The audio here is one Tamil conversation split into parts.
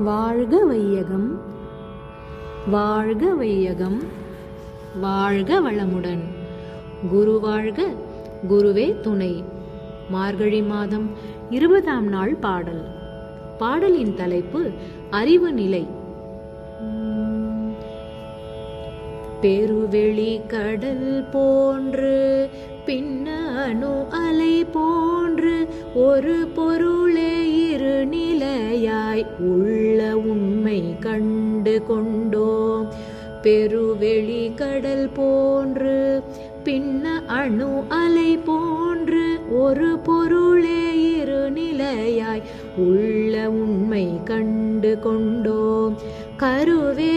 வாழ்க வையகம். வாழ்க வையகம். வாழ்க வளமுடன். குரு வாழ்க குருவே துணை. மார்கழி மாதம் இருபதாம் நாள் பாடல். பாடலின் தலைப்பு அறிவு நிலை. பெருவெளி கடல் போன்று பின்னணு அலை போன்று ஒரு பொருளே இரு கொண்டோம் பெருவெளி கடல் போன்று பின்ன அணு அலை போன்று ஒரு பொருளே இரு நிலையாய் உள்ள உண்மை கண்டு கொண்டோம் கருவே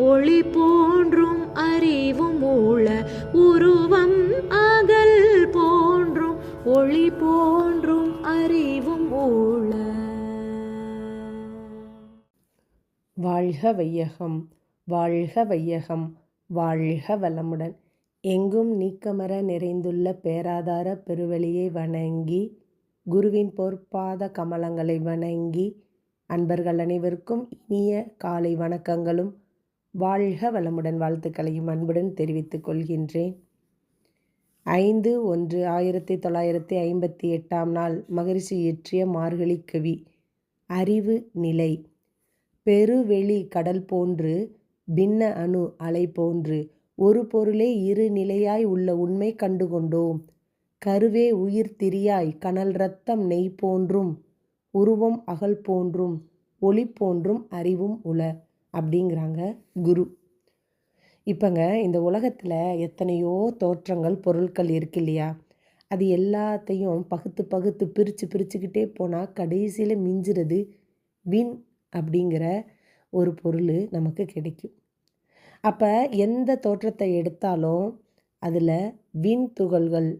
ஒளி போன்றும் அறிவும் உள உருவம் அகல் போன்றும் ஒளி போன்றும் அறிவும் உள வாழ்க வையகம் வாழ்க வையகம் வாழ்க வளமுடன். எங்கும் நீக்கமர நிறைந்துள்ள பேராதார பெருவெளியை வணங்கி குருவின் பொற்பாத கமலங்களை வணங்கி அன்பர்கள் அனைவருக்கும் இனிய காலை வணக்கங்களும் வாழ்க வளமுடன் வாழ்த்துக்களையும் அன்புடன் தெரிவித்துக் கொள்கின்றேன். ஐந்து ஒன்று ஆயிரத்தி தொள்ளாயிரத்தி ஐம்பத்தி எட்டாம் நாள் மகரிஷி இயற்றிய மார்கழி கவி. அறிவு நிலை. பெருவெளி கடல் போன்று பின்ன அணு அலை போன்று ஒரு பொருளே இரு நிலையாய் உள்ள உண்மை கண்டுகொண்டோம் கருவே உயிர் திரியாய் கனல் ரத்தம் நெய் போன்றும் உருவம் அகல் போன்றும் ஒளி போன்றும் அறிவும் உள. அப்படிங்கிறாங்க குரு. இப்போங்க இந்த உலகத்தில் எத்தனையோ தோற்றங்கள் பொருட்கள் இருக்கு இல்லையா? அது எல்லாத்தையும் பகுத்து பகுத்து பிரித்து பிரிச்சுக்கிட்டே போனால் கடைசியில் மிஞ்சிறது வின் அப்படிங்கிற ஒரு பொருள் நமக்கு கிடைக்கும். அப்போ எந்த தோற்றத்தை எடுத்தாலும் அதில் வின் துகள்கள்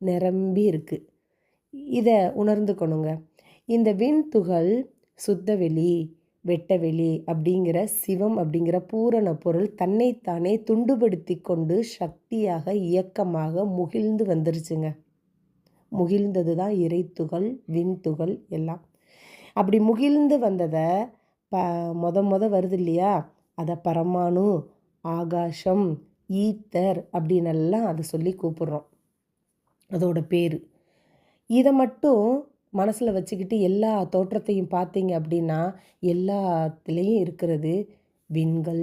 நிரம்பி இருக்குது இதை உணர்ந்துக்கணுங்க. இந்த விண் துகள் சுத்தவெளி வெட்டவெளி அப்படிங்கிற சிவம் அப்படிங்கிற பூரண பொருள் தன்னைத்தானே துண்டுபடுத்தி கொண்டு சக்தியாக இயக்கமாக முகிழ்ந்து வந்துருச்சுங்க. முகிழ்ந்தது தான் இறைத்துகள் விண்துகள் எல்லாம். அப்படி முகிழ்ந்து வந்ததை ப மொத மொத வருது இல்லையா? அதை பரமானு ஆகாசம் ஈத்தர் அப்படின்னெல்லாம் அதை சொல்லி கூப்பிட்றோம். அதோட பேர். இதை மட்டும் மனசில் வச்சுக்கிட்டு எல்லா தோற்றத்தையும் பார்த்தீங்க அப்படின்னா எல்லாத்துலேயும் இருக்கிறது விண்கள்.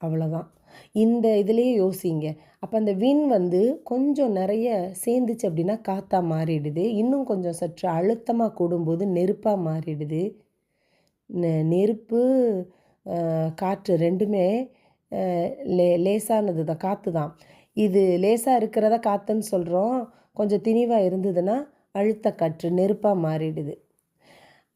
அவ்வளோதான் இந்த இதுலேயே யோசிங்க. அப்போ அந்த வின் வந்து கொஞ்சம் நிறைய சேர்ந்துச்சு அப்படின்னா காற்றாக மாறிடுது. இன்னும் கொஞ்சம் சற்று அழுத்தமாக கூடும்போது நெருப்பாக மாறிடுது. நெ- நெருப்பு காற்று ரெண்டுமே லே லேசானது தான் காற்று தான். இது லேசாக இருக்கிறத காற்றுன்னு சொல்கிறோம் கொஞ்சம் திணிவாக இருந்ததுன்னா அழுத்த காற்று நெருப்பாக மாறிடுது.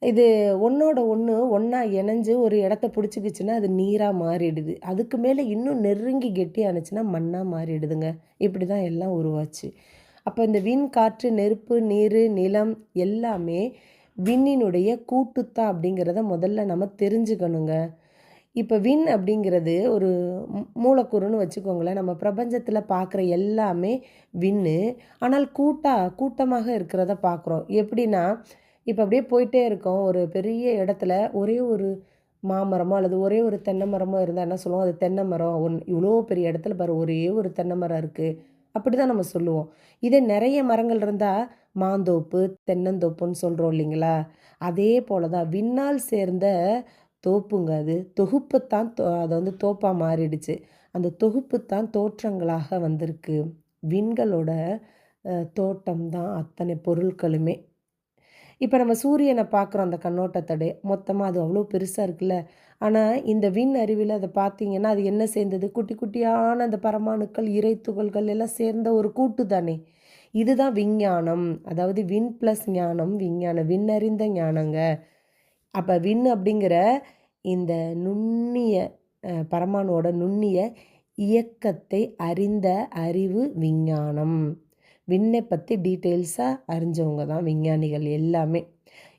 இது ஒன்றோட ஒன்று ஒன்றா இணைஞ்சு ஒரு இடத்த பிடிச்சிக்கிச்சுன்னா அது நீராக மாறிடுது. அதுக்கு மேலே இன்னும் நெருங்கி கெட்டியானுச்சுன்னா மண்ணாக மாறிடுதுங்க. இப்படி தான் எல்லாம் உருவாச்சு. அப்போ இந்த விண் காற்று நெருப்பு நீர் நிலம் எல்லாமே விண்ணினுடைய கூட்டுத்தான் அப்படிங்கிறத முதல்ல நம்ம தெரிஞ்சுக்கணுங்க. இப்போ விண் அப்படிங்கிறது ஒரு மூலக்கூறுன்னு வச்சுக்கோங்களேன். நம்ம பிரபஞ்சத்தில் பார்க்குற எல்லாமே விண்ணு ஆனால் கூட்டாக கூட்டமாக இருக்கிறத பார்க்குறோம் எப்படின்னா இப்போ அப்படியே போயிட்டே இருக்கோம். ஒரு பெரிய இடத்துல ஒரே ஒரு மாமரமோ அல்லது ஒரே ஒரு தென்னை மரமோ இருந்தால் என்ன சொல்லுவோம்? அது தென்னை மரம். ஒன் இவ்வளோ பெரிய இடத்துல பாரு ஒரே ஒரு தென்னை மரம் இருக்குது அப்படி தான் நம்ம சொல்லுவோம். இதே நிறைய மரங்கள் இருந்தால் மாந்தோப்பு தென்னந்தோப்புன்னு சொல்கிறோம் இல்லைங்களா? அதே போல தான் விண்ணால் சேர்ந்த தோப்புங்க அது. தொகுப்புத்தான் தோ அதை வந்து தோப்பாக மாறிடுச்சு. அந்த தொகுப்பு தான் தோற்றங்களாக வந்திருக்கு. விண்களோட தோட்டம் தான் அத்தனை பொருட்களுமே இப்போ நம்ம சூரியனை பார்க்குறோம் அந்த கண்ணோட்டத்தடை. மொத்தமாக அது அவ்வளோ பெருசாக இருக்குல்ல. ஆனால் இந்த விண் அறிவில் அதை பார்த்தீங்கன்னா அது என்ன சேர்ந்தது? குட்டி குட்டியான அந்த பரமாணுக்கள் இறை துகள்கள் எல்லாம் சேர்ந்த ஒரு கூட்டு தானே. இதுதான் விஞ்ஞானம். அதாவது விண் ப்ளஸ் ஞானம் விஞ்ஞானம் விண்ணறிந்த ஞானங்க. அப்போ விண் அப்படிங்கிற இந்த நுண்ணிய அஹ், பரமாணுவோட நுண்ணிய இயக்கத்தை அறிந்த அறிவு விஞ்ஞானம். விண்ணை பற்றி டீட்டெயில்ஸாக அறிஞ்சவங்க தான் விஞ்ஞானிகள் எல்லாமே.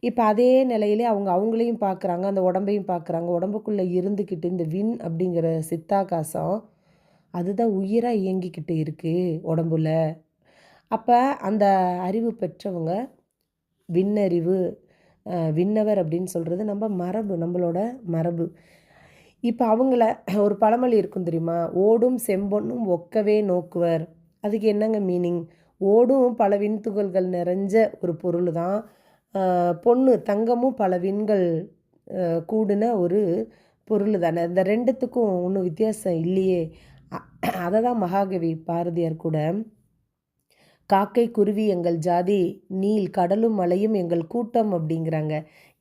இப்போ அதே நிலையிலே அவங்க அவங்களையும் பார்க்குறாங்க அந்த உடம்பையும் பார்க்குறாங்க உடம்புக்குள்ளே இருந்துக்கிட்டு இந்த விண் அப்படிங்கிற சித்தாகாசம் அதுதான் உயிராக இயங்கிக்கிட்டு இருக்குது உடம்புல. அப்போ அந்த அறிவு பெற்றவங்க விண்ணறிவு விண்ணவர் அப்படின்னு சொல்கிறது நம்ம மரபு நம்மளோட மரபு. இப்போ அவங்கள ஒரு பழமொழி இருக்கும் தெரியுமா? ஓடும் செம்பொன்னும் ஒக்கவே நோக்குவர். அதுக்கு என்னங்க மீனிங்? ஓடும் பல விண்துகள்கள் நிறைஞ்ச ஒரு பொருள் தான் பொண்ணு தங்கமும் பல விண்கள் கூடின ஒரு பொருள் தானே இந்த ரெண்டுத்துக்கும் ஒன்றும் வித்தியாசம் இல்லையே. அதை தான் மகாகவி பாரதியார் கூட காக்கை குருவி எங்கள் ஜாதி நீல் கடலும் மலையும் எங்கள் கூட்டம் அப்படிங்கிறாங்க.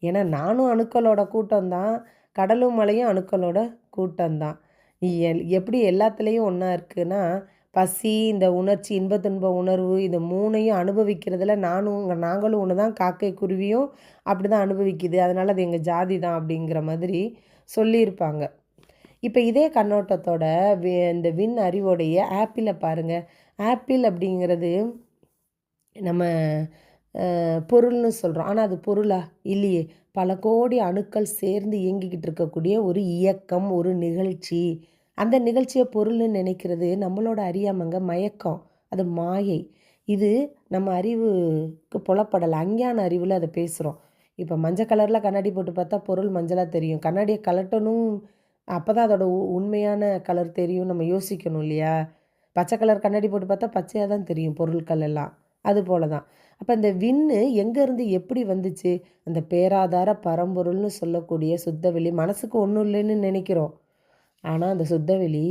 ஏன்னா நானும் அணுக்களோட கூட்டம் தான் கடலும் மலையும் அணுக்களோட கூட்டம் தான் எப்படி எல்லாத்துலேயும் ஒன்றா இருக்குன்னா பசி இந்த உணர்ச்சி இன்ப துன்ப உணர்வு இந்த மூணையும் அனுபவிக்கிறதுல நானும் நாங்களும் ஒன்று தான் காக்கை குருவியும் அப்படி தான் அனுபவிக்குது. அதனால் அது எங்கள் ஜாதி தான் அப்படிங்கிற மாதிரி சொல்லியிருப்பாங்க. இப்போ இதே கண்ணோட்டத்தோட வி- இந்த விண் அறிவோடைய ஆப்பிளை பாருங்கள் ஆப்பிள் அப்படிங்கிறது நம்ம பொருள்னு சொல்கிறோம் ஆனால் அது பொருளா? இல்லையே. பல கோடி அணுக்கள் சேர்ந்து இயங்கிக்கிட்டு இருக்கக்கூடிய ஒரு இயக்கம் ஒரு நிகழ்ச்சி. அந்த நிகழ்ச்சியை பொருள்னு நினைக்கிறது நம்மளோட அறியாமங்க மயக்கம். அது மாயை. இது நம்ம அறிவுக்கு புலப்படலை. அஞ்ஞான அறிவில் அதை பேசுகிறோம் இப்போ மஞ்சள் கலரில் கண்ணாடி போட்டு பார்த்தா பொருள் மஞ்சளாக தெரியும். கண்ணாடியை கலட்டணும் அப்போ தான் அதோட உ- உண்மையான கலர் தெரியும் நம்ம யோசிக்கணும் இல்லையா? பச்சை கலர் கண்ணாடி போட்டு பார்த்தா பச்சையாக தான் தெரியும் பொருட்கள் எல்லாம். அது போல தான். அப்போ இந்த விண்ணு எங்கேருந்து எப்படி வந்துச்சு? அந்த பேராதார பரம்பொருள்னு சொல்லக்கூடிய சுத்தவெளி மனசுக்கு ஒன்றும் இல்லைன்னு நினைக்கிறோம். ஆனால் அந்த சுத்தவெளி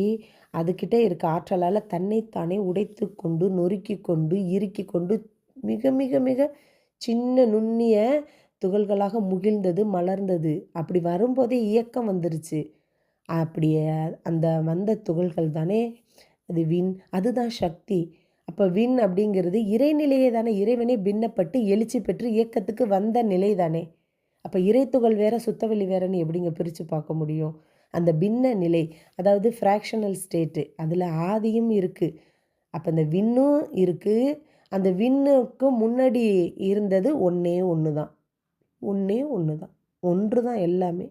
அதுக்கிட்டே இருக்க ஆற்றலால் தன்னைத்தானே உடைத்து கொண்டு நொறுக்கி கொண்டு இறுக்கி கொண்டு மிக மிக மிக சின்ன நுண்ணிய துகள்களாக முகிழ்ந்தது மலர்ந்தது. அப்படி வரும்போதே இயக்கம் வந்துருச்சு. அப்படியே அந்த வந்த துகள்கள் தானே அது விண் அதுதான் சக்தி. அப்போ விண் அப்படிங்கிறது இறைநிலையே தானே இறைவனே பின்னப்பட்டு எழுச்சி பெற்று இயக்கத்துக்கு வந்த நிலை தானே. அப்போ இறைத்துகள் வேற சுத்தவெளி வேறன்னு எப்படிங்க பிரித்து பார்க்க முடியும்? அந்த பின்ன நிலை அதாவது ஃப்ராக்ஷனல் ஸ்டேட்டு அதில் ஆதியும் இருக்குது அப்போ அந்த விண்ணும் இருக்குது அந்த விண்ணுக்கு முன்னாடி இருந்தது ஒன்றே ஒன்று தான் ஒன்றே ஒன்று தான் ஒன்று தான் எல்லாமே.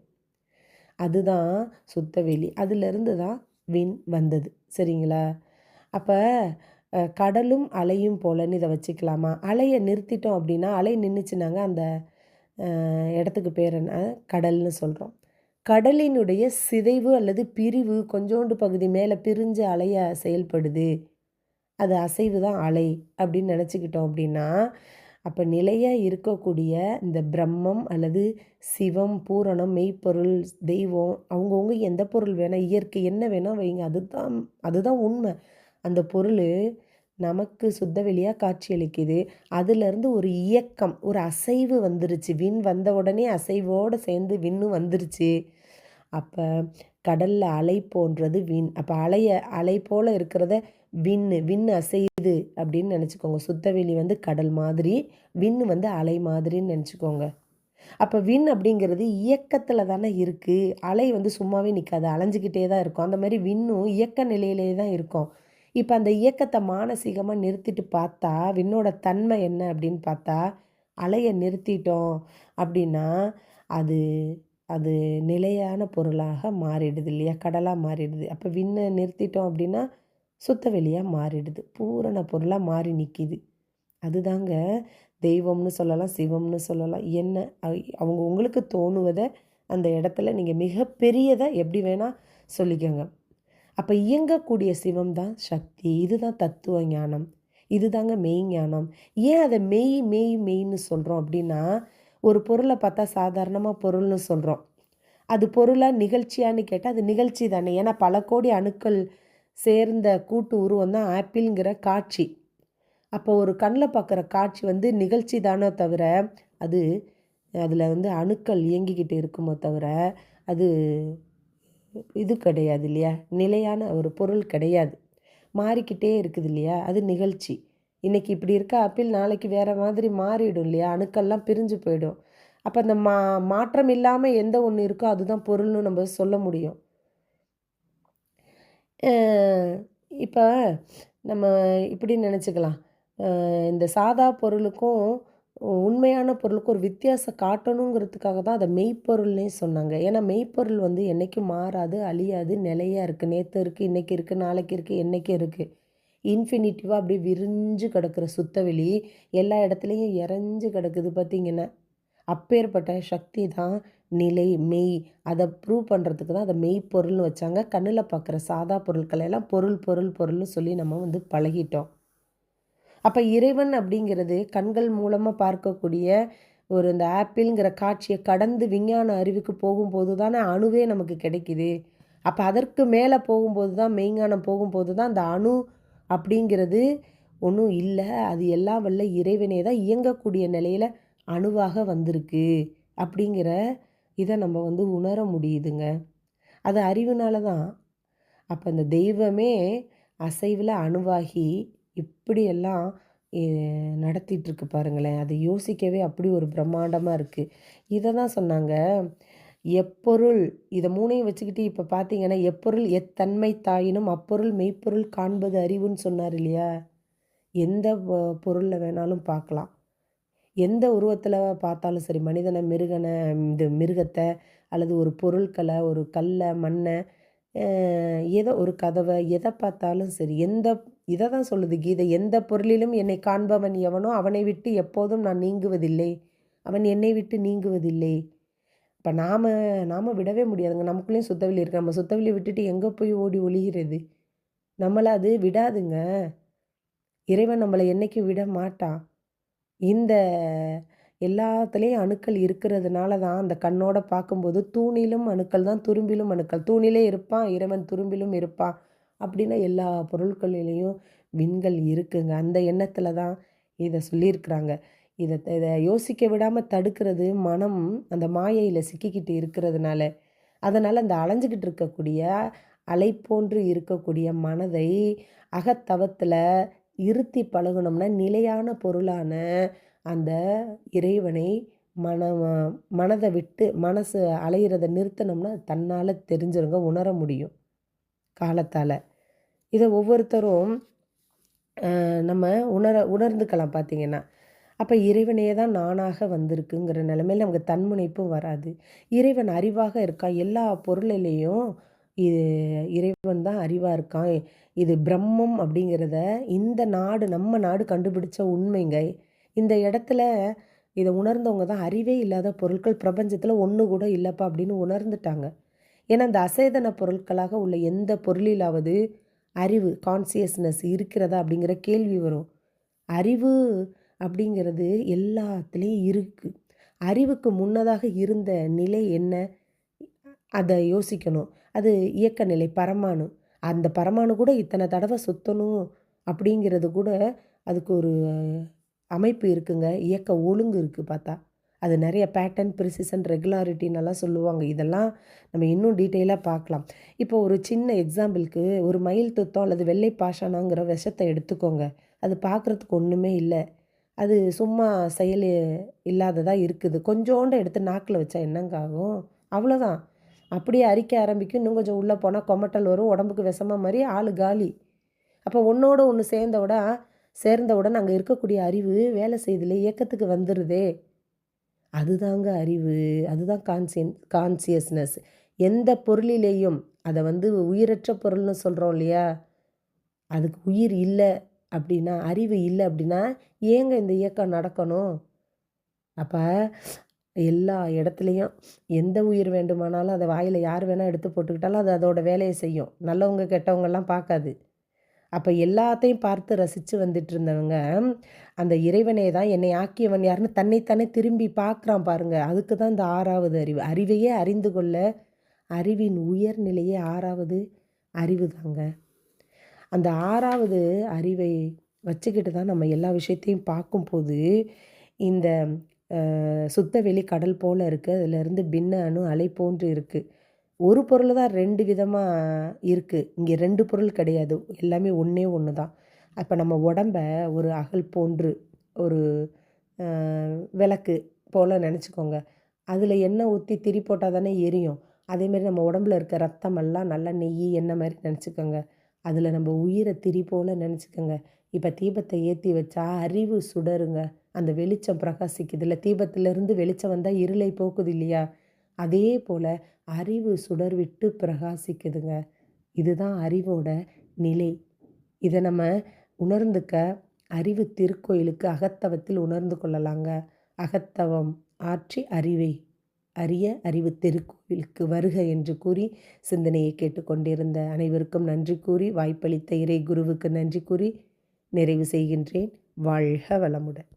அதுதான் சுத்தவெளி. அதிலிருந்து தான் விண் வந்தது. சரிங்களா? அப்போ கடலும் அலையும் போலன்னு இதை வச்சுக்கலாமா? அலையை நிறுத்திட்டோம் அப்படின்னா அலை நின்றுச்சுனாங்க அந்த இடத்துக்கு பேர் என்ன? கடல்னு சொல்கிறோம் கடலினுடைய சிதைவு அல்லது பிரிவு கொஞ்சோண்டு பகுதி மேலே பிரிஞ்ச அலையாக செயல்படுது. அது அசைவு தான் அலை அப்படின்னு நினச்சிக்கிட்டோம் அப்படின்னா அப்போ நிலையாக இருக்கக்கூடிய இந்த பிரம்மம் அல்லது சிவம் பூரணம் மெய்ப்பொருள் தெய்வம் அவங்கவுங்க எந்த பொருள் வேணால் இயற்கை என்ன வேணால் வைங்க. அதுதான் அதுதான் உண்மை. அந்த பொருள் நமக்கு சுத்தவெளியாக காட்சியளிக்குது அதுலேருந்து ஒரு இயக்கம் ஒரு அசைவு வந்துருச்சு. விண் வந்த உடனே அசைவோடு சேர்ந்து விண்ணும் வந்துருச்சு. அப்போ கடலில் அலை போன்றது விண். அப்போ அலைய அலை போல் இருக்கிறத விண்ணு அசை இது அப்படின்னு நினச்சிக்கோங்க. சுத்தவெளி வந்து கடல் மாதிரி விண்ணு வந்து அலை மாதிரின்னு நினச்சிக்கோங்க. அப்போ விண் அப்படிங்கிறது இயக்கத்தில் தானே இருக்குது அலை வந்து சும்மாவே நிற்காது அலைஞ்சிக்கிட்டே தான் இருக்கும். அந்த மாதிரி விண்ணும் இயக்க நிலையிலே தான் இருக்கும். இப்போ அந்த இயக்கத்தை மானசீகமாக நிறுத்திட்டு பார்த்தா விண்ணோட தன்மை என்ன அப்படின்னு பார்த்தா அலையை நிறுத்திட்டோம் அப்படின்னா அது அது நிலையான பொருளாக மாறிடுது இல்லையா? கடலாக மாறிடுது. அப்போ விண்ணை நிறுத்திட்டோம் அப்படின்னா சுத்த வெளியாக மாறிடுது. பூரண பொருளாக மாறி நிற்கிது அதுதாங்க தெய்வம்னு சொல்லலாம் சிவம்னு சொல்லலாம். என்ன அவங்க உங்களுக்கு தோணுவதை அந்த இடத்துல நீங்கள் மிகப்பெரியதை எப்படி வேணால் சொல்லிக்கோங்க. அப்போ இயங்கக்கூடிய சிவம் தான் சக்தி. இதுதான் தத்துவ ஞானம். இதுதாங்க மெய் ஞானம். ஏன் அதை மெய் மெய் மெய்ன்னு சொல்கிறோம் அப்படின்னா ஒரு பொருளை பார்த்தா சாதாரணமாக பொருள்னு சொல்கிறோம் அது பொருளாக நிகழ்ச்சியான்னு கேட்டால் அது நிகழ்ச்சி தானே. ஏன்னா பல கோடி அணுக்கள் சேர்ந்த கூட்டு உருவம் தான் ஆப்பிள்ங்கிற காட்சி. அப்போ ஒரு கண்ணில் பார்க்குற காட்சி வந்து நிகழ்ச்சி தானே தவிர அது அதில் வந்து அணுக்கள் இயங்கிக்கிட்டு இருக்குமோ தவிர அது இது கிடையாது இல்லையா? நிலையான ஒரு பொருள் கிடையாது. மாறிக்கிட்டே இருக்குது இல்லையா? அது நிகழ்ச்சி. இன்றைக்கி இப்படி இருக்க? ஆப்பிள் நாளைக்கு வேறு மாதிரி மாறிடும் இல்லையா? அணுக்கள்லாம் பிரிஞ்சு போயிடும். அப்போ அந்த மா மாற்றம் இல்லாமல் எந்த ஒன்று இருக்கோ அதுதான் பொருள்னு நம்ம சொல்ல முடியும். இப்போ நம்ம இப்படி நினச்சிக்கலாம். இந்த சாதா பொருளுக்கும் உண்மையான பொருளுக்கு ஒரு வித்தியாசம் காட்டணுங்கிறதுக்காக தான் அதை மெய்ப்பொருள்னே சொன்னாங்க. ஏன்னா மெய்ப்பொருள் வந்து என்றைக்கும் மாறாது அழியாது நிலையாக இருக்குது நேற்று இருக்குது இன்றைக்கி இருக்குது நாளைக்கு இருக்குது என்றைக்கும் இருக்குது இன்ஃபினிட்டிவாக அப்படியே விரிஞ்சு கிடக்கிற சுத்தவெளி எல்லா இடத்துலையும் இறஞ்சு கிடக்குது பார்த்தீங்கன்னா அப்பேற்பட்ட சக்தி தான் நிலை மெய் அதை ப்ரூவ் பண்ணுறதுக்கு தான் அதை மெய்ப்பொருள்னு வச்சாங்க. கண்ணில் பார்க்குற சாதா பொருட்களை எல்லாம் பொருள் பொருள் பொருள்னு சொல்லி நம்ம வந்து பழகிட்டோம். அப்போ இறைவன் அப்படிங்கிறது கண்கள் மூலமாக பார்க்கக்கூடிய ஒரு இந்த ஆப்பிள்ங்கிற காட்சியை கடந்து விஞ்ஞான அறிவுக்கு போகும்போது தானே அணுவே நமக்கு கிடைக்குது. அப்போ அதற்கு மேலே போகும்போது தான் மெய்ஞானம் போகும்போது தான் அந்த அணு அப்படிங்கிறது ஒன்றும் இல்லை. அது எல்லாம் வல்ல இறைவனே தான் இயங்கக்கூடிய நிலையில் அணுவாக வந்திருக்கு. அப்படிங்கிற இதை நம்ம வந்து உணர முடியுதுங்க. அது அறிவுனால தான். அப்போ இந்த தெய்வமே அசைவில் அணுவாகி இப்படியெல்லாம் நடத்திட்டுருக்கு பாருங்களேன். அதை யோசிக்கவே அப்படி ஒரு பிரம்மாண்டமாக இருக்குது இதை தான் சொன்னாங்க. எப்பொருள் இதை மூணையும் வச்சுக்கிட்டு இப்போ பார்த்தீங்கன்னா எப்பொருள் எத்தன்மை தாயினும் அப்பொருள் மெய்ப்பொருள் காண்பது அறிவுன்னு சொன்னார் இல்லையா? எந்த பொருளில் வேணாலும் பார்க்கலாம். எந்த உருவத்தில் பார்த்தாலும் சரி மனிதனை மிருகனை இந்த மிருகத்தை அல்லது ஒரு பொருட்களை ஒரு கல்லை மண்ணை ஏதோ ஒரு கதவை எதை பார்த்தாலும் சரி எந்த இதை தான் சொல்லுது கீதை எந்த பொருளிலும் என்னை காண்பவன் எவனோ அவனை விட்டு எப்போதும் நான் நீங்குவதில்லை. அவன் என்னை விட்டு நீங்குவதில்லை. இப்போ நாம் நாம் விடவே முடியாதுங்க. நமக்குள்ளேயும் சுத்தவெளி இருக்குது நம்ம சுத்தவெளி விட்டுட்டு எங்கே போய் ஓடி ஒளிகிறது? நம்மளை அது விடாதுங்க. இறைவன் நம்மளை என்றைக்கும் விட மாட்டான். இந்த எல்லாத்துலேயும் அணுக்கள் இருக்கிறதுனால தான் அந்த கண்ணோட பார்க்கும்போது தூணிலும் அணுக்கள் தான் துரும்பிலும் அணுக்கள். தூணிலே இருப்பான் இறைவன் துரும்பிலும் இருப்பான் அப்படின்னா எல்லா பொருட்களிலையும் விண்கள் இருக்குங்க. அந்த எண்ணத்தில் தான் இதை சொல்லியிருக்கிறாங்க. இதை இதை யோசிக்க விடாமல் தடுக்கிறது மனம் அந்த மாயையில் சிக்கிக்கிட்டு இருக்கிறதுனால. அதனால் அந்த அலைஞ்சிக்கிட்டு இருக்கக்கூடிய அலை போன்று இருக்கக்கூடிய மனதை அகத்தவத்தில் இருத்தி பழகணும்னா நிலையான பொருளான அந்த இறைவனை மன மனதை விட்டு மனசு அலையிறத நிறுத்தினோம்னா தன்னால் தெரிஞ்சிருங்க உணர முடியும் காலத்தால். இதை ஒவ்வொருத்தரும் நம்ம உணர உணர்ந்துக்கலாம் பார்த்திங்கன்னா அப்போ இறைவனே தான் நானாக வந்திருக்குங்கிற நிலைமையில் நமக்கு தன்முனைப்பும் வராது. இறைவன் அறிவாக இருக்கான் எல்லா பொருளிலையும் இது இறைவன் தான் அறிவாக இருக்கான். இது பிரம்மம் அப்படிங்கிறத இந்த நாடு நம்ம நாடு கண்டுபிடிச்ச உண்மைங்க. இந்த இடத்துல இதை உணர்ந்தவங்க தான் அறிவே இல்லாத பொருட்கள் பிரபஞ்சத்தில் ஒன்று கூட இல்லைப்பா அப்படின்னு உணர்ந்துட்டாங்க. ஏன்னா அந்த அசேதன பொருட்களாக உள்ள எந்த பொருளிலாவது அறிவு கான்சியஸ்னஸ் இருக்கிறதா அப்படிங்கிற கேள்வி வரும். அறிவு அப்படிங்கிறது எல்லாத்துலேயும் இருக்குது அறிவுக்கு முன்னதாக இருந்த நிலை என்ன? அதை யோசிக்கணும். அது இயக்க நிலை பரமானு அந்த பரமானு கூட இத்தனை தடவை சுற்றணும் அப்படிங்கிறது கூட அதுக்கு ஒரு அமைப்பு இருக்குங்க. இயக்க ஒழுங்கு இருக்குது பார்த்தா. அது நிறைய பேட்டர்ன் ப்ரிசிஷன் ரெகுலாரிட்டின்னெல்லாம் சொல்லுவாங்க. இதெல்லாம் நம்ம இன்னும் டீட்டெயிலாக பார்க்கலாம். இப்போ ஒரு சின்ன எக்ஸாம்பிளுக்கு ஒரு மயில் துத்தம் அல்லது வெள்ளை பாஷானாங்கிற விஷத்தை எடுத்துக்கோங்க. அது பார்க்குறதுக்கு ஒன்றுமே இல்லை. அது சும்மா செயல் இல்லாததாக இருக்குது. கொஞ்சோண்டு எடுத்து நாக்கில் வச்சா என்னங்க ஆகும்? அவ்வளோதான் அப்படியே அரிக்க ஆரம்பிக்கும். இன்னும் கொஞ்சம் உள்ளே போனால் கொமட்டல் வரும் உடம்புக்கு விஷமாக மாதிரி ஆள் காலி. அப்போ ஒன்றோட ஒன்று சேர்ந்தவுட சேர்ந்தவுடன் அங்கே இருக்கக்கூடிய அறிவு வேலை செய்தில் இயக்கத்துக்கு வந்துடுதே அதுதாங்க அறிவு. அதுதான் கான்சியன் கான்சியஸ்னஸ் எந்த பொருளிலேயும் அதை வந்து உயிரற்ற பொருள்னு சொல்கிறோம் இல்லையா? அதுக்கு உயிர் இல்லை அப்படின்னா அறிவு இல்லை அப்படின்னா ஏங்க இந்த இயக்கம் நடக்கணும்? அப்போ எல்லா இடத்துலையும் எந்த உயிர் வேண்டுமானாலும் அதை வாயில் யார் வேணால் எடுத்து போட்டுக்கிட்டாலும் அது அதோட வேலையை செய்யும். நல்லவங்க கெட்டவங்கெல்லாம் பார்க்காது. அப்போ எல்லாத்தையும் பார்த்து ரசித்து வந்துட்டு இருந்தவங்க அந்த இறைவனே தான் என்னை ஆக்கியவன் யாருன்னு தன்னைத்தானே திரும்பி பார்க்குறான் பாருங்கள் அதுக்கு தான் இந்த ஆறாவது அறிவு. அறிவையே அறிந்து கொள்ள அறிவின் உயர்நிலையே ஆறாவது அறிவு தாங்க. அந்த ஆறாவது அறிவை வச்சுக்கிட்டு தான் நம்ம எல்லா விஷயத்தையும் பார்க்கும்போது இந்த சுத்தவெளி கடல் போல் இருக்குது அதிலேருந்து பின்ன அணு அலை போன்று இருக்குது ஒரு பொருள் தான் ரெண்டு விதமாக இருக்குது இங்கே ரெண்டு பொருள் கிடையாது. எல்லாமே ஒன்றே ஒன்று தான் அப்போ நம்ம உடம்ப ஒரு அகல் போன்று ஒரு விளக்கு போல் நினச்சிக்கோங்க. அதில் எண்ணெய் ஊற்றி திரி போட்டால் தானே எரியும். அதேமாரி நம்ம உடம்புல இருக்க ரத்தமெல்லாம் நல்லா நெய் எண்ணெய் மாதிரி நினச்சிக்கோங்க. அதில் நம்ம உயிரை திரி போல் நினச்சிக்கோங்க. இப்போ தீபத்தை ஏற்றி வச்சா அறிவு சுடருங்க. அந்த வெளிச்சம் பிரகாசிக்குதுல்ல. தீபத்திலிருந்து வெளிச்சம் வந்தால் இருளை போக்குது இல்லையா? அதே போல் அறிவு சுடர் விட்டு பிரகாசிக்குதுங்க. இதுதான் அறிவோட நிலை. இதை நம்ம உணர்ந்துக்க அறிவு திருக்கோயிலுக்கு அகத்தவத்தில் உணர்ந்து கொள்ளலாங்க. அகத்தவம் ஆற்றி அறிவை அறிய அறிவு திருக்கோவிலுக்கு வருக என்று கூறி சிந்தனையை கேட்டுக்கொண்டிருந்த அனைவருக்கும் நன்றி கூறி வாய்ப்பளித்த இறை குருவுக்கு நன்றி கூறி நிறைவு செய்கின்றேன். வாழ்க வளமுடன்.